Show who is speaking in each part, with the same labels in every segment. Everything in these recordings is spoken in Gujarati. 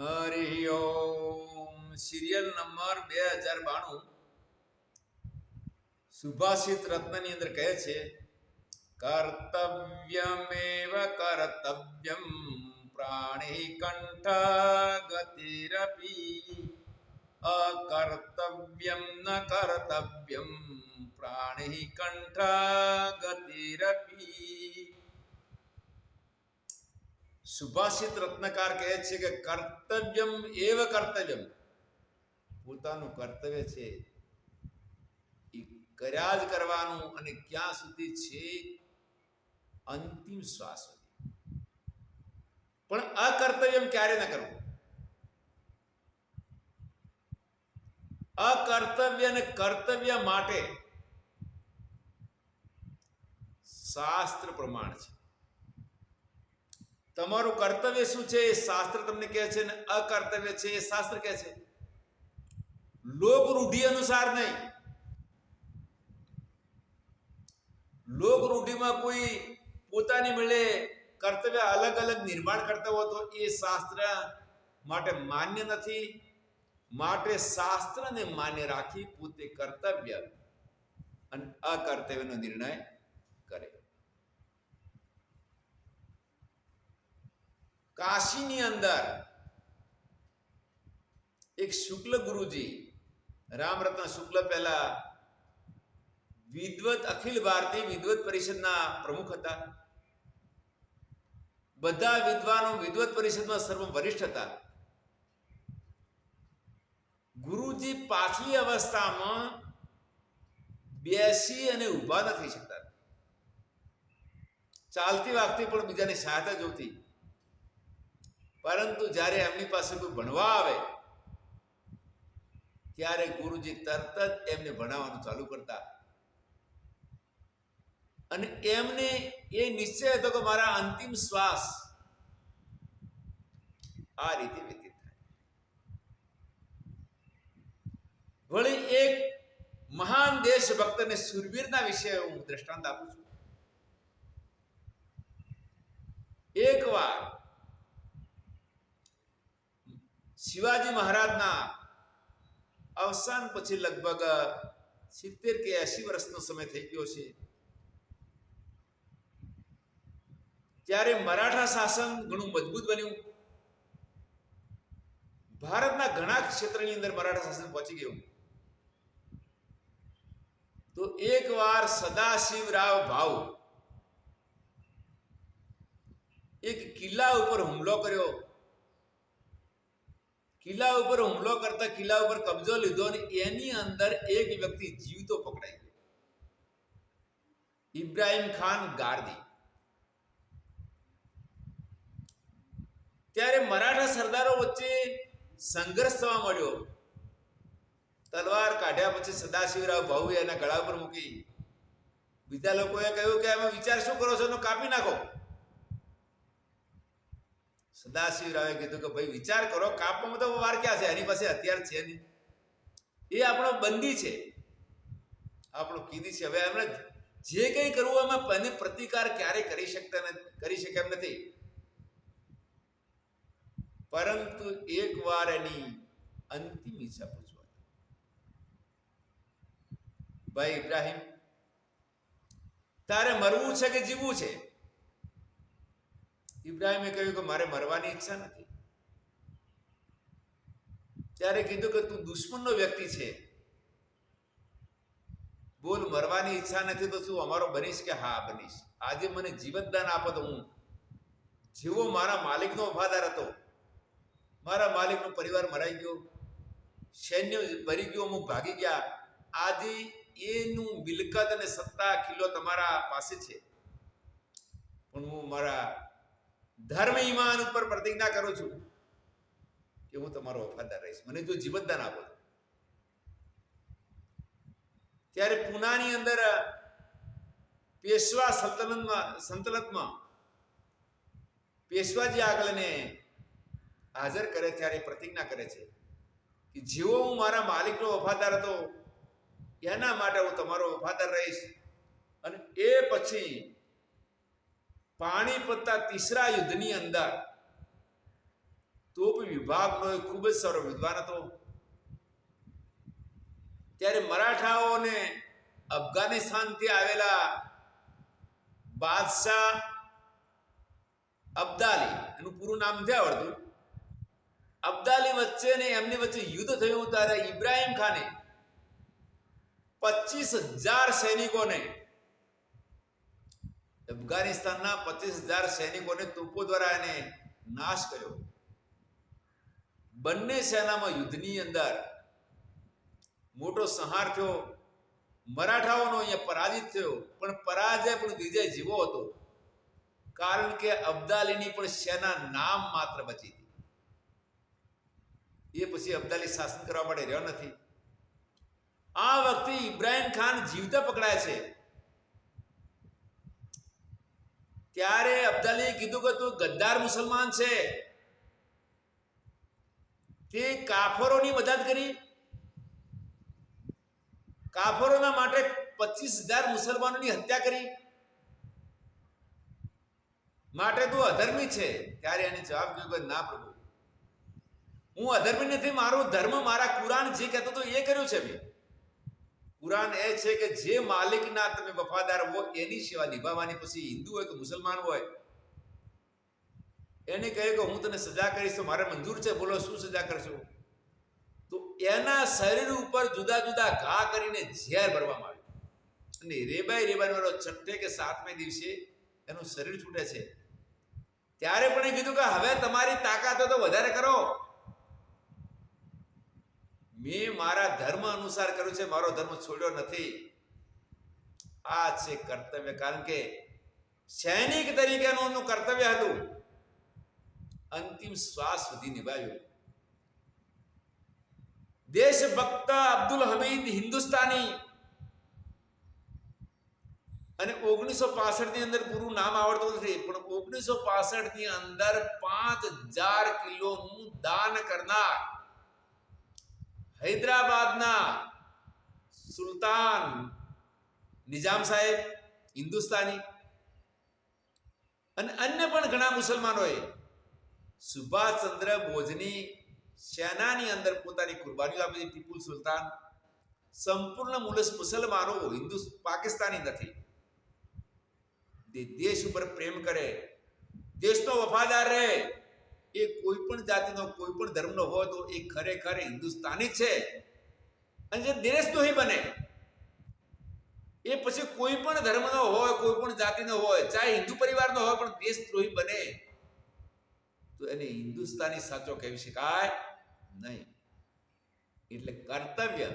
Speaker 1: હરિ ઓમ. સિરિયલ નંબર બે હજાર બાણું. સુભાષિત રત્નની અંદર કહે છે, કર્તવ્યમેવ કર્તવ્યમ પ્રાણી કંઠ ગતિરપી અકર્તવ્યમ ન કર્તવ્યમ પ્રાણી કંઠ ગતિરપી સુભાષિત રત્નકાર કહે છે કે કર્તવ્યમ એવ કર્તવ્યમ. પોતાનું કર્તવ્ય છે એ કર્યા જ કરવાનું અને ક્યાં સુધી છે? અંતિમ શ્વાસ સુધી. પણ અકર્તવ્યમ ક્યારે ન કરવું? અકર્તવ્ય અને કર્તવ્ય માટે શાસ્ત્ર પ્રમાણ છે. તમારું કર્તવ્ય શું છે? એ શાસ્ત્ર તમને કહે છે ને અકર્તવ્ય છે, એ શાસ્ત્ર કહે છે. લોક રૂઢિ અનુસાર નહીં. લોક રૂઢિમાં કોઈ પોતાની મેળે કર્તવ્ય અલગ અલગ નિર્માણ કરતા હોય તો એ શાસ્ત્ર માટે માન્ય નથી. માટે શાસ્ત્રને માન્ય રાખી પોતે કર્તવ્ય અને અકર્તવ્યનો નિર્ણય કરે કાશીની અંદર એક શુક્લ ગુરુજી, રામરત્ન શુક્લ પહેલા વિદ્વત, અખિલ ભારતીય વિદ્વત પરિષદના પ્રમુખ હતા. બધા વિદ્વાનો વિદ્વત પરિષદમાં સર્વ વરિષ્ઠ હતા. ગુરુજી પાછલી અવસ્થામાં બેસી અને ઊભા ન થઈ શકતા. ચાલતી વાગતી પણ બીજાની સહાયતા જોતી. પરંતુ જ્યારે એમની પાસે કોઈ ભણવા આવે, ત્યારે ગુરુજી તરત જ એમને ભણાવવાનું ચાલુ કરતા. અને એમને એ નિશ્ચય હતો કે મારા અંતિમ શ્વાસ આ રીતે વ્યતીત થાય. વળી એક મહાન દેશભક્ત અને સુરવીરના વિશે હું દ્રષ્ટાંત આપું છું. એકવાર શિવાજી મહારાજના અવસાન પછી લગભગ સિત્તેર કે એસી વર્ષનો સમય થઈ ગયો છે. ત્યારે મરાઠા શાસન ઘણું મજબૂત બન્યું. ભારતના ઘણા ક્ષેત્રની અંદર મરાઠા શાસન પહોંચી ગયું. તો એકવાર સદાશિવરાવ ભાવ એક કિલ્લા ઉપર હુમલો કર્યો. કિલ્લા ઉપર હુમલો કરતા કિલ્લા ઉપર કબજો લીધો અને એની અંદર એક વ્યક્તિ જીવતો પકડાઈ ગયો. ઇબ્રાહિમ ખાન ગાર્દી. ત્યારે મરાઠા સરદારો વચ્ચે સંઘર્ષ થવા મળ્યો તલવાર કાઢ્યા પછી સદાશિવરાવ ભાઉએ એના ગળા ઉપર મૂકી. બીજા લોકોએ કહ્યું કે, અમે વિચાર શું કરો છો? એનો કાપી નાખો. સદાશિવરાવે કીધું કે ભાઈ, વિચાર કરો, કાપમાં તો વાર ક્યાં છે? એની પાસે હથિયાર છે નહીં. એ આપણો બંદી છે. આપણો કીધી છે. હવે એમણે જે કંઈ કરવું એમાં એને પ્રતિકાર ક્યારે કરી શકતા કરી શકે એમ નથી. પરંતુ એક વાર એની અંતિમ ઈચ્છા પૂછવા. ભાઈ, ઇબ્રાહિમ, તારે મરવું છે કે જીવવું છે? ઇબ્રાહિમે કહ્યું કે મારે મરવાની ઈચ્છા નથી. ત્યારે કીધું કે તું દુશ્મનનો વ્યક્તિ છે. બોલ, મરવાની ઈચ્છા નથી તો શું અમારો બનીશ કે હા બનીશ? આજે મને જીવતદાન આપો તો હું જેવો મારા માલિકનો વફાદાર હતો, મારા માલિકનો પરિવાર મરાઈ ગયો, સૈન્ય ભરી ગયો, હું ભાગી ગયા. આજે એનું મિલકત અને સત્તા કિલ્લો તમારા પાસે છે. પણ હું મારા ધર્મ ઈમાન ઉપર પ્રતિજ્ઞા કરું છું કે હું તમારો વફાદાર રહીશ. મને જો જીવતદાન આપો ત્યારે પુનાની અંદર પેશવા સલ્તનતમાં સંતલતમાં પેશવાજી આગળને હાજર કરે ત્યારે પ્રતિજ્ઞા કરે છે કે જેવો હું મારા માલિકનો વફાદાર હતો, એના માટે હું તમારો વફાદાર રહીશ. અને એ પછી પાણીપતના તીસરા યુદ્ધની અંદર તોપ વિભાગનો એ ખૂબ જ સારો વિદ્વાન હતો. ત્યારે મરાઠાઓને અફઘાનિસ્તાનથી આવેલા બાદશાહ અબ્દાલી, એનું પૂરું નામ નથી આવડતું, અબ્દાલી વચ્ચે ને એમની વચ્ચે યુદ્ધ થયું ત્યારે ઇબ્રાહિમ ખાને પચીસ હજાર સૈનિકોને અફઘાનિસ્તાનના પચીસ હજાર સૈનિકોને તોપો દ્વારા એને નાશ કર્યો. બંને સેનામાં યુદ્ધની અંદર મોટો સંહાર થયો. મરાઠાઓનો અહીંયા પરાજિત થયો, પણ પરાજય પણ વિજય જીવો હતો. કારણ કે અબ્દાલીની પણ સેના નામ માત્ર બચી હતી. એ પછી અબ્દાલી શાસન કરવા માટે રહ્યો નથી. આ વખતે ઇબ્રાહિમ ખાન જીવતા પકડાય છે. ત્યારે અબ્દાલીએ કીધું કે તું ગદ્દાર મુસલમાન છે. તે કાફરોની મદદ કરી. કાફરોના માટે પચીસ હજાર મુસલમાનોની હત્યા કરી. માટે તું અધર્મી છે. ત્યારે એને જવાબ કહ્યું કે ના પ્રભુ, હું અધર્મી નથી, મારો ધર્મ, મારા કુરાન જે કહેતો હતો એ કર્યું છે મેં. કુરાન એ છે કે જે માલિકના તમે વફાદાર હો, એની સેવા નિભાવવાની. પછી હિન્દુ હોય કે મુસલમાન હોય, એને કહે કે હું તને સજા કરીશ, તો મારે મંજૂર છે? બોલો, શું સજા કરશો? તો એના શરીર ઉપર જુદા જુદા ઘા કરીને ઝેર ભરવામાં આવ્યું અને રેબાઈ વાળો છઠ્ઠે કે સાતમે દિવસે એનું શરીર છૂટે છે. ત્યારે પણ એ કીધું કે હવે તમારી તાકાત તો વધારે કરો. મેં મારા ધર્મ અનુસાર કર્યું છે, મારો ધર્મ છોડ્યો નથી. આ છે કર્તવ્ય, કારણ કે સૈનિક તરીકેનું એનું કર્તવ્ય હતું. અંતિમ શ્વાસ સુધી નિભાવ્યું. દેશભક્ત અબ્દુલ હમીદ હિન્દુસ્તાની અને ઓગણીસો ની અંદર પૂરું નામ આવડતું નથી, પણ ઓગણીસો ની અંદર પાંચ હજાર કિલોનું દાન કરનાર હૈદરાબાદના સુલતાન નિજામ સાહેબ, હિન્દુસ્તાની અને અન્ય પણ ઘણા મુસલમાનોએ સુભાષચંદ્ર બોઝની સેનાની અંદર પોતાની કુરબાનીઓ આપી હતી ટીપુ સુલતાન. સંપૂર્ણ મુલસ મુસલમાનો હિન્દુ, પાકિસ્તાની નથી. તે દેશ ઉપર પ્રેમ કરે, દેશનો વફાદાર રહે એ કોઈ પણ જાતિનો, કોઈ પણ ધર્મનો હોય તો એ ખરેખર હિન્દુસ્તાની છે. અને જે દેશદ્રોહી બને, એ પછી કોઈ પણ ધર્મનો હોય, કોઈ પણ જાતિનો હોય, ચાહે હિન્દુ પરિવારનો હોય, પણ દેશદ્રોહી બને, તો એને હિન્દુસ્તાની સાચો કહી શકાય નહીં. એટલે કર્તવ્ય,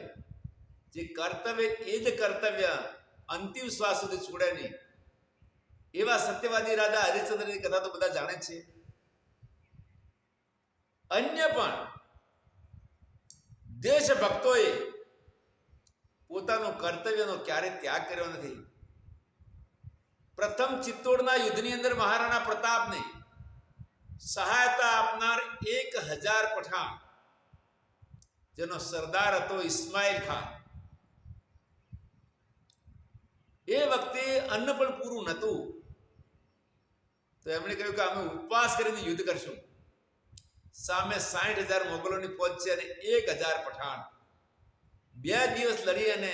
Speaker 1: જે કર્તવ્ય એ જ કર્તવ્ય અંતિમ શ્વાસ સુધી છોડે નહીં. એવા સત્યવાદી રાજા હરિશ્ચંદ્રની કથા તો બધા જાણે છે. અન્ય પણ દેશભક્તોએ પોતાનું કર્તવ્યનો ક્યારેય ત્યાગ કર્યો નથી. પ્રથમ ચિત્તોડના યુદ્ધની અંદર મહારાણા પ્રતાપને સહાયતા આપનાર એક હજાર પઠાણ, જેનો સરદાર હતો ઇસ્માઇલ ખાન. એ વખતે અન્ન પણ પૂરું નહોતું, તો એમણે કહ્યું કે અમે ઉપવાસ કરીને યુદ્ધ કરશું. સામે સાઠ હજાર મોગલોની ફોજ છે અને એક હજાર પઠાણ. બે દિવસ લડી અને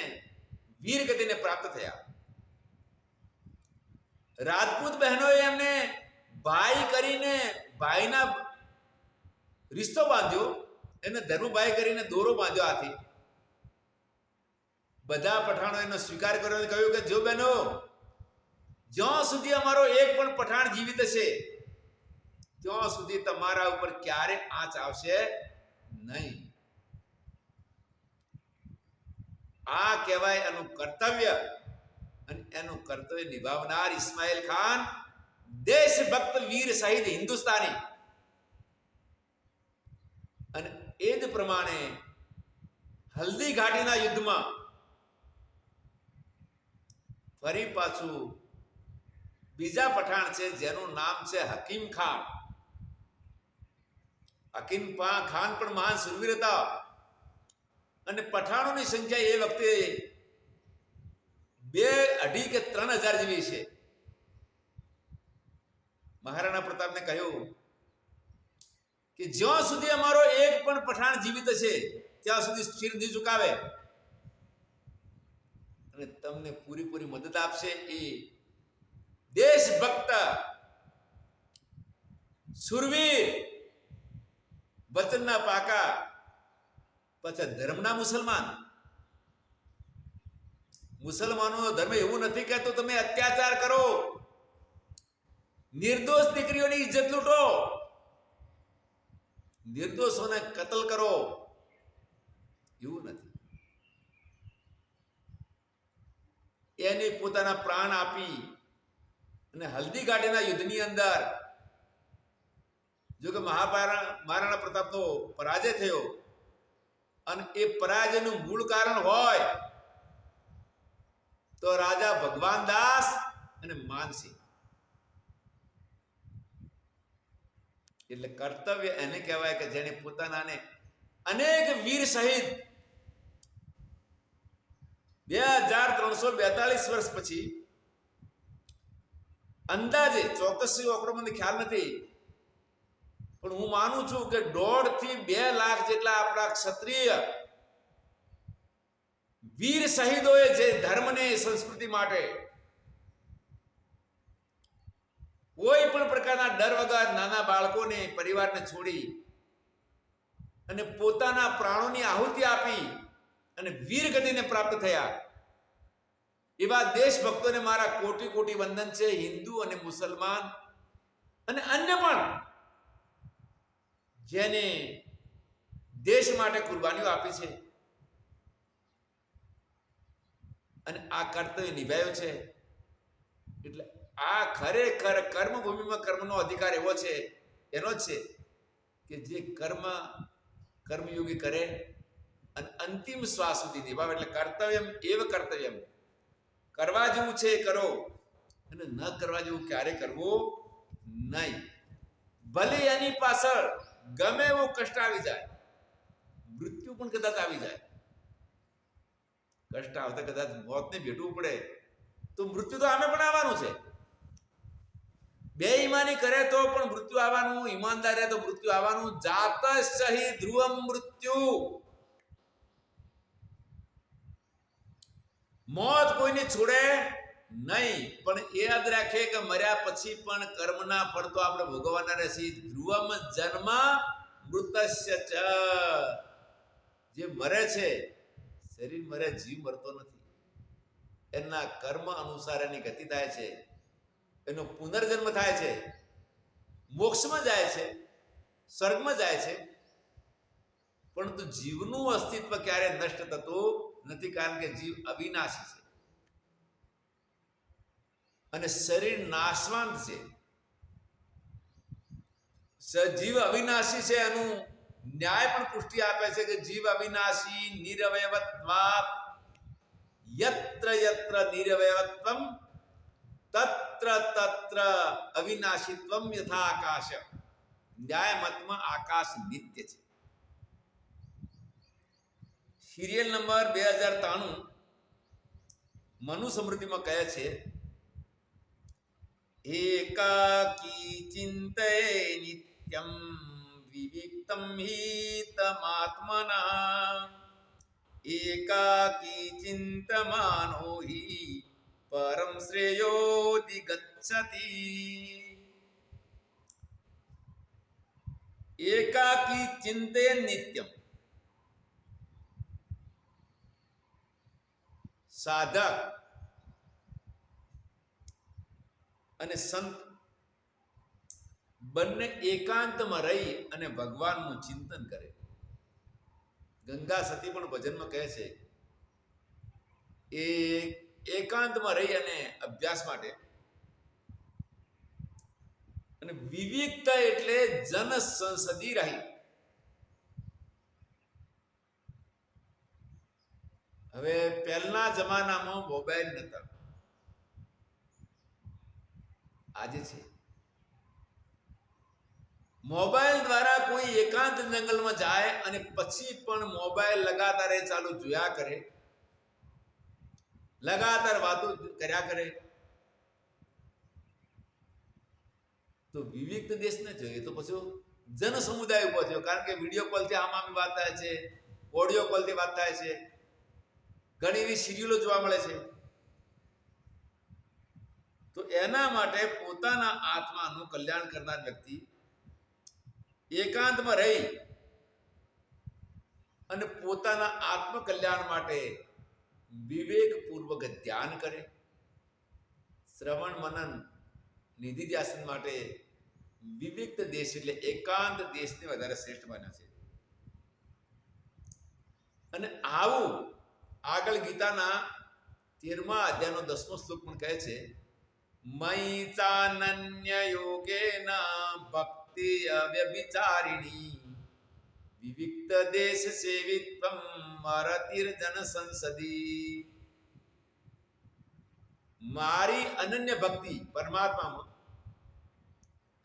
Speaker 1: વીર ગતિને પ્રાપ્ત થયા. રાજપૂત બહેનોએ એમને ભાઈ કરીને ભાઈના રિશ્તો બાંધ્યો, એને ધર્મભાઈ કરીને દોરો બાંધ્યો આથી બધા પઠાણો એનો સ્વીકાર કર્યો અને કહ્યું કે, જો બહેનો, જ્યાં સુધી અમારો એક પણ પઠાણ જીવિત છે ત્યાં સુધી તમારા ઉપર ક્યારે આંચ આવશે નહીં. આ કહેવાય એનું કર્તવ્ય અને એનું કર્તવ્ય નિભાવનાર ઇસ્માઇલ ખાન દેશભક્ત વીર શહીદ હિન્દુસ્તાની. અને એ જ પ્રમાણે હલ્દી ઘાટીના યુદ્ધમાં ફરી પાછું બીજા પઠાણ છે જેનું નામ છે હકીમ ખાન. હકીમ ખાન પણ મહાન સુરવીર હતા. અને પઠાણોની સંખ્યા એ વખતે બે અઢી કે ત્રણ હજાર જેવી છે. મહારાણા પ્રતાપને કહ્યું કે જ્યાં સુધી અમારો એક પણ પઠાણ જીવિત છે, ત્યાં સુધી સ્થિર નહીં ચુકાવે અને તમને પૂરીપૂરી મદદ આપશે એ દેશભક્ત સુરવીર વચનના પાકા, પાછા ધર્મના મુસલમાન. મુસલમાનોનો ધર્મ એવું નથી કહેતો તમે અત્યાચાર કરો. નિર્દોષ દીકરીઓની ઇજ્જત લૂંટો. નિર્દોષોને કતલ કરો. એવું નથી. એને પોતાના પ્રાણ આપી અને હલ્દી ઘાટીના યુદ્ધની અંદર જો કે મહાભારત મહારાણા પ્રતાપનો પરાજય થયો અને એ પરાજયનું મૂળ કારણ હોય તો રાજા ભગવાન દાસ અને માનસિંહ એટલે કર્તવ્ય એને કહેવાય કે જેને પોતાનાને અનેક વીર સહિત બે હજાર ત્રણસો બેતાલીસ વર્ષ પછી અંદાજે ચોક્કસ આંકડો ખ્યાલ નથી પણ હું માનું છું કે દોઢથી બે લાખ જેટલા આપણા ક્ષત્રિય વીર શહીદોએ જે ધર્મને, સંસ્કૃતિ માટે કોઈ પણ પ્રકારના ડર વગર નાના બાળકોને, પરિવારને છોડી અને પોતાના પ્રાણોની આહુતિ આપી અને વીર ગતિને પ્રાપ્ત થયા. એવા દેશભક્તોને મારા કોટી કોટી વંદન છે, હિન્દુ અને મુસલમાન અને અન્ય પણ જેને દેશ માટે કુરબાનીઓ આપી છે. અને આ કર્તવ્ય નિભાયો છે. એટલે આ ખરેખર કર્મભૂમિમાં કર્મનો અધિકાર એવો છે, એનો જ છે કે જે કર્મ કર્મયોગી કરે અને અંતિમ શ્વાસ સુધી નિભાવે. એટલે કર્તવ્યમ એવ કર્તવ્યમ. કરવા જેવું છે એ કરો, અને ન કરવા જેવું ક્યારે કરવું નહીં. ભલે એની પાછળ ગમે એવો કષ્ટ આવી જાય, મૃત્યુ પણ કદાચ આવી જાય. કષ્ટ આવતા કદાચ મોતને ભેટવું પડે, તો મૃત્યુ તો આમે પણ આવવાનું છે. બે ઈમાની કરે તો પણ મૃત્યુ આવવાનું, ઈમાનદાર રહે તો મૃત્યુ આવવાનું, જાત સહી ધ્રુવમ મૃત્યુ. મોત કોઈને છોડે નહીં, પણ એ યાદ રાખે કે મર્યા પછી પણ કર્મના ફળ તો આપણે ભોગવવાના રહેશે. ધ્રુવમ જન્મ મૃતસ્ય ચ. જે મરે છે, શરીર મરે, જીવ મરતો નથી. એના કર્મ અનુસાર એની ગતિ થાય છે. એનો પુનર્જન્મ થાય છે. મોક્ષમાં જાય છે. સ્વર્ગમાં જાય છે. પરંતુ જીવનું અસ્તિત્વ ક્યારે નષ્ટ થતું નથી, કારણ કે જીવ અવિનાશી છે. અને શરીર નાશવાંત છે. સજીવ અવિનાશી છે એનું ન્યાય પણ પુષ્ટિ આપે છે કે જીવ અવિનાશી નિરવયવત્વાત યત્ર યત્ર નિરવયવત્વમ તત્ર તત્ર અવિનાશીત્વમ યથા આકાશ ન્યાય મતમાં આકાશ નિત્ય છે. સિરિયલ નંબર બે હજાર ત્રાણું મનુ સમૃદ્ધિમાં કહે છે एकाकी चिन्तये नित्यं विविक्तं हीतमात्मना। एकाकी चिन्तमानो हि श्रेयो दिगच्छति एकाकी चिन्तये नित्यं। साधक અને સંત બંને એકાંતમાં રહી અને ભગવાનનું ચિંતન કરે. ગંગા સતી પણ ભજનમાં કહે છે, એ એકાંતમાં રહી અને અભ્યાસ માટે. અને વિવિધતા એટલે જન સંસદી રહી. હવે પહેલના જમાનામાં મોબાઈલ નતા આજે છે. મોબાઈલ દ્વારા કોઈ એકાંત જંગલમાં જાય અને પછી પણ મોબાઈલ લગાતાર એ ચાલુ જોયા કરે, લગાતાર વાતો કર્યા કરે, તો વિવિધ દેશ ને જોઈએ. તો પછી જન સમુદાય ઊભો થયો. કારણ કે વીડિયો કોલથી આમ આમ વાત થાય છે ઓડિયો કોલથી વાત થાય છે, ઘણી એવી સિરિયલો જોવા મળે છે. તો એના માટે પોતાના આત્માનું કલ્યાણ કરનાર વ્યક્તિ એકાંતમાં રહી અને પોતાના આત્મકલ્યાણ માટે વિવેકપૂર્વક ધ્યાન કરે. શ્રવણ મનન નિધિ ધ્યાસન માટે વિવિક્ત દેશ એટલે એકાંત દેશને વધારે શ્રેષ્ઠ બને છે. અને આવું આગળ ગીતાના તેરમા અધ્યાયનો દસમો શ્લોક પણ કહે છે મયી ચાનન્ય ભક્તિ અવ્યભિચારિણી વિવિક્ત દેશ સેવિત્વમ મરતિર્જન સંસદી મારી અનન્ય ભક્તિ પરમાત્મામાં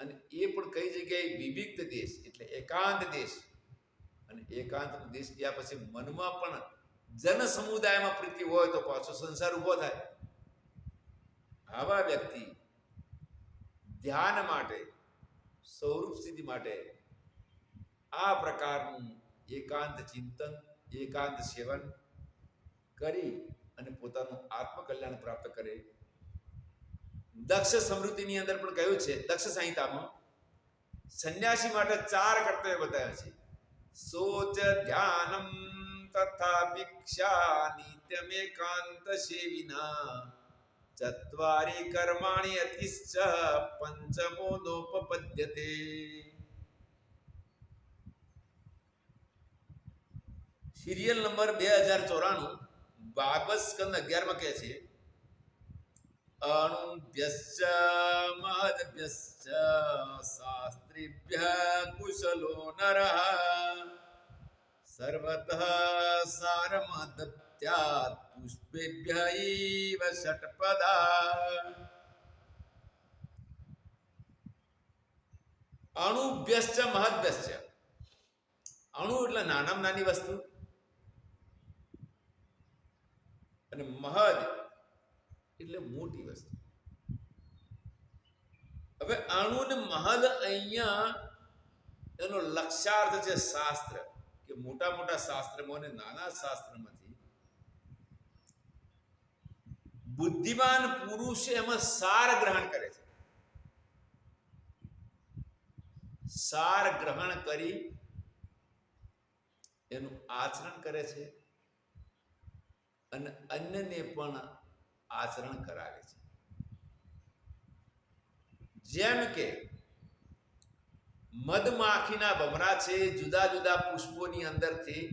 Speaker 1: અને એ પણ કઈ જગ્યાએ વિવિક્ત દેશ એટલે એકાંત દેશ અને એકાંત દેશ ગયા પછી મનમાં પણ જન સમુદાયમાં પ્રીતિ હોય તો પાછો સંસાર ઊભો થાય આવા વ્યક્તિ ધ્યાન માટે, સ્વરૂપ સિદ્ધિ માટે આ પ્રકારનું એકાંત ચિંતન, એકાંત સેવન કરી અને પોતાનું આત્મકલ્યાણ પ્રાપ્ત કરે. દક્ષ સમૃદ્ધિની અંદર પણ કહ્યું છે, દક્ષ સંહિતામાં સંન્યાસી માટે ચાર કર્તવ્ય બતાવ્યા છે. સોચ, ધ્યાનમ, તથા ભિક્ષા નિત્યમેકાંત સેવિના. ચત્વારી કર્માણી અતિશ્ચ પંચમો નોપપદ્યતે સિરિયલ નંબર બે હજાર ચોરાણું ભાગવત સ્કંદ અગિયારમાં કહે છે અણુભ્યશ્ચ મહદભ્યશ્ચ શાસ્ત્રીભ્ય કુશલો નરઃ સર્વતઃ પુષ્પેભ્ય ઇવ ષટ્પદા અણુભ્યશ્ચ મહદભ્યશ્ચ અણુ એટલે નાનામાં નાની વસ્તુ। અને મહદ એટલે મોટી વસ્તુ। હવે અણુ ને મહદ અહીંયા એનો લક્ષ્યાર્થ છે શાસ્ત્ર કે મોટા મોટા શાસ્ત્રમાં અને નાના શાસ્ત્રમાંથી બુદ્ધિમાન પુરુષ એમાં સાર ગ્રહણ કરે છે. સાર ગ્રહણ કરી એનું આચરણ કરે છે અને અન્યને પણ આચરણ કરાવે છે. જેમ કે મધમાખીના ભમરા છે, જુદા જુદા પુષ્પોની અંદરથી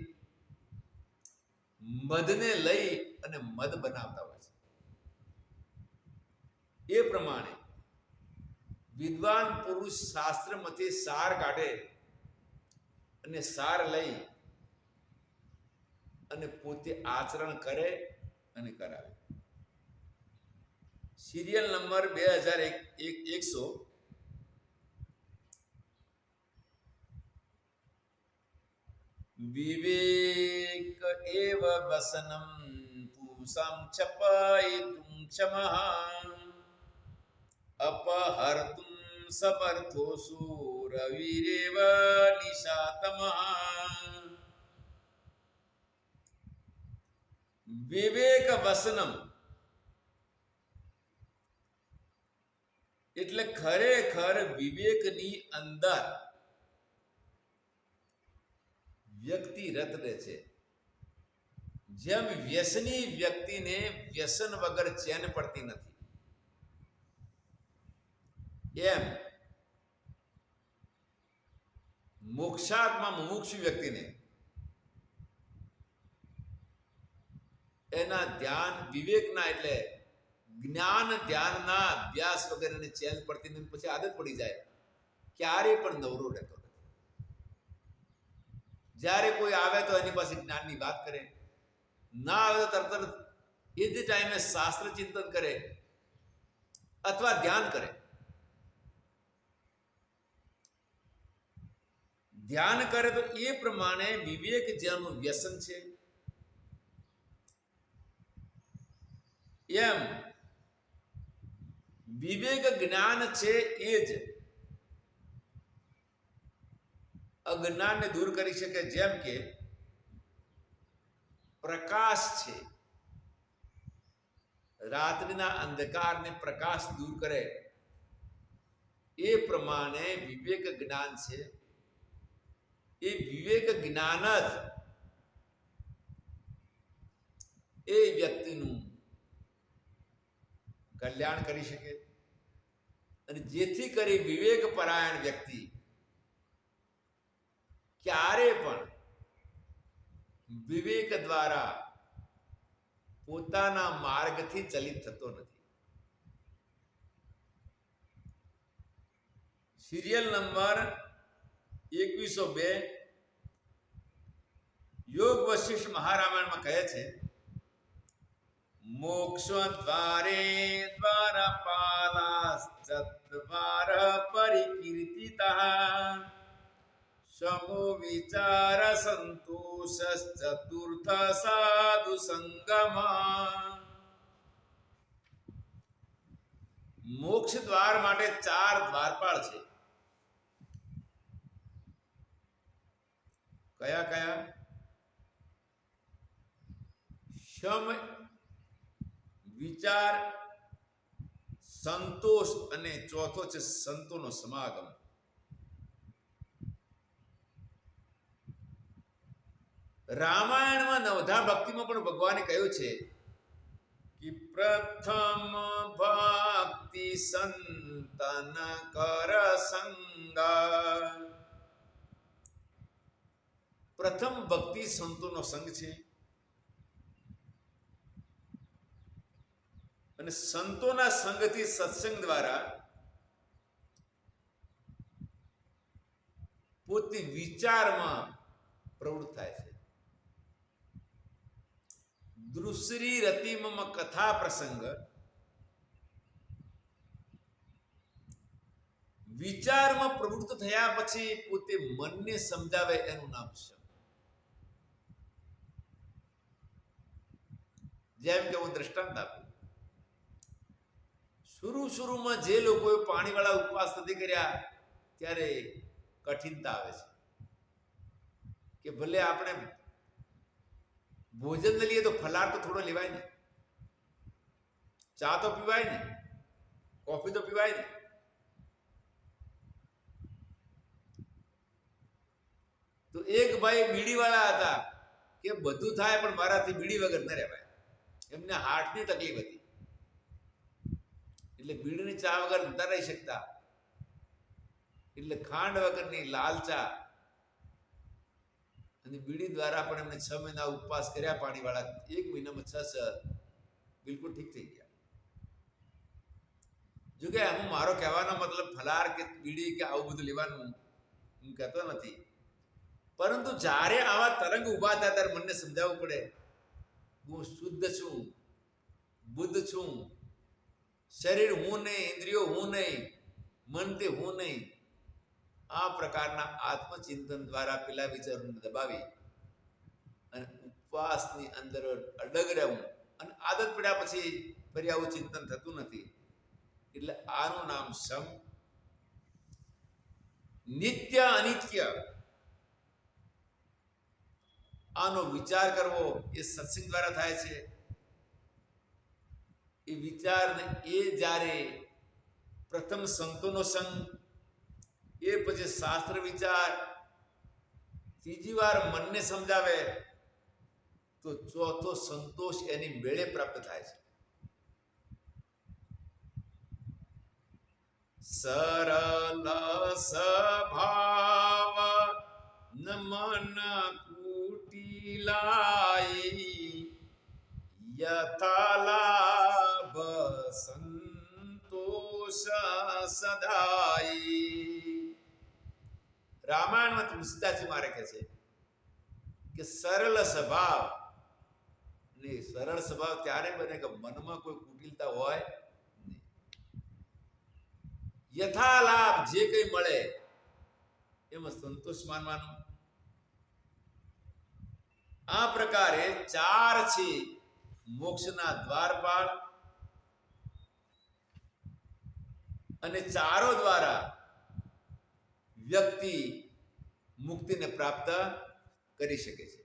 Speaker 1: મધને લઈ અને મધ બનાવતા હોય એ પ્રમાણે વિદ્વાન પુરુષ શાસ્ત્રમાંથી સાર કાઢે અને સાર લઈ અને પોતે આચરણ કરે અને કરાવે. સિરિયલ નંબર બે હજાર એક એકસો વિવેક એવ વસનમ પુષામ છપયિતુમ ક્ષમઃ અપહર્તુમ સમર્થોસુ રવિરેવ નિશાતમઃ. વિવેક વસનમ એટલે ખરેખર વિવેકની અંદર વ્યક્તિ રત રહે છે. જેમ વ્યસની વ્યક્તિને વ્યસન વગર ચેન પડતી નથી. એમ. મોક્ષાત્મા મુમુક્ષુ વ્યક્તિને એના ધ્યાન વિવેકના એટલે જ્ઞાન ધ્યાનના અભ્યાસ વગેરેને ચેન પડતી નથી પછી આદત પડી જાય. ક્યારે પણ નવરો રહેતો જ્યારે કોઈ આવે તો એની પાસે જ્ઞાનની વાત કરે. ના આવે તો તરત એ જ ટાઈમે શાસ્ત્ર ચિંતન કરે અથવા ધ્યાન કરે. ધ્યાન કરે તો એ પ્રમાણે વિવેક જેનું વ્યસન છે એમ વિવેક જ્ઞાન છે એ જ અજ્ઞાનને દૂર કરી શકે જેમ કે પ્રકાશ છે રાત્રિના અંધકારને પ્રકાશ દૂર કરે એ પ્રમાણે વિવેક જ્ઞાન છે એ વિવેક જ્ઞાન જ એ વ્યક્તિનું કલ્યાણ કરી શકે અને જેથી કરી વિવેક પરાયણ વ્યક્તિ ક્યારે પણ વિવેક દ્વારા પોતાના માર્ગથી ચલિત થતો નથી સિરિયલ નંબર એકવીસો બે. યોગ વશિષ્ઠ મહારામાયણમાં કહે છે મોક્ષ દ્વારે દ્વારા પાલાશ્ચત્વાર પરિકીર્તિતા. સમો વિચાર સંતોષ ચતુર્થ સાધુ સંગમા. મોક્ષ દ્વાર માટે ચાર દ્વારપાળ છે. કયા કયા? શમ, વિચાર, સંતોષ અને ચોથો છે સંતોનો સમાગમ. રામાયણમાં નવધા ભક્તિમાં પણ ભગવાને કહ્યું છે કે પ્રથમ ભક્તિ સંતન કર સંગા પ્રથમ ભક્તિ સંતોનો સંગ છે. અને સંતોના સંગથી સત્સંગ દ્વારા પોતે વિચારમાં પ્રવૃત્ત થાય છે. દૃશ્રી રતિમમ કથા પ્રસંગ વિચારમાં પ્રવૃત્ત થયા પછી પોતે મનને સમજાવે એનું નામ છે. જેમ કે હું દ્રષ્ટાંત આપું. શરૂ શરૂમાં જે લોકોએ પાણીવાળા ઉપવાસ નથી કર્યા, ત્યારે કઠિનતા આવે છે. કે ભલે આપણે ભોજન ન લઈએ તો ફલાર તો થોડો લેવાય ને. ચા તો પીવાય ને. કોફી તો પીવાય ને. તો એક ભાઈ બીડીવાળા હતા કે બધું થાય પણ મારાથી બીડી વગર ન રહેવાય. એમને હાર્ટની તકલીફ હતી. એટલે બીડીની ચા વગર નતા રહી શકતા. એટલે ખાંડ વગરની લાલ ચા. અને બીડી દ્વારા પણ એમને છ મહિના ઉપવાસ કર્યા પાણીવાળા. એક મહિનામાં છ બિલકુલ ઠીક થઈ ગયા. જો કે હું મારો કહેવાનો મતલબ ફલાર કે બીડી કે આવું બધું લેવાનું હું કહેતો નથી. પરંતુ જ્યારે આવા તરંગ ઊભા થાય ત્યારે મને સમજાવવું પડે. હું શુદ્ધ છું, બુદ્ધ છું. શરીર હું નહીં, ઇન્દ્રિયો હું નહીં મનથી હું નહીં. આ પ્રકારના આત્મચિંતન દ્વારા પેલા વિચારોને દબાવી અને ઉપવાસની અંદર અડગ રહેવું. અને આદત પડ્યા પછી ફરી આવું ચિંતન થતું નથી. એટલે આનું નામ સમ નિત્ય અનિત્ય. આનો વિચાર કરવો એ સત્સંગ દ્વારા થાય છે. એ વિચારને એ જ્યારે પ્રથમ સંતોનો સંગ, એ પછી શાસ્ત્ર વિચાર, ત્રીજી વાર મનને સમજાવે, તો ચોથો સંતોષ એની મેળે પ્રાપ્ત થાય છે. સરલ સ્વભાવ નમન કુટિલાઈ યથાલાભ સંતોષ સદાઈ રામાયણમાં તુલસીદાસજી મારે કહે છે કે સરળ સ્વભાવ, ને સરળ સ્વભાવ ત્યારે બને કે મનમાં કોઈ કુટિલતા હોય નહીં. યથાલાભ જે કંઈ મળે, એમાં સંતોષ માનવાનો આ પ્રકારે ચાર છે મોક્ષના દ્વારપાળ અને ચારો દ્વારા વ્યક્તિ મુક્તિને પ્રાપ્ત કરી શકે છે.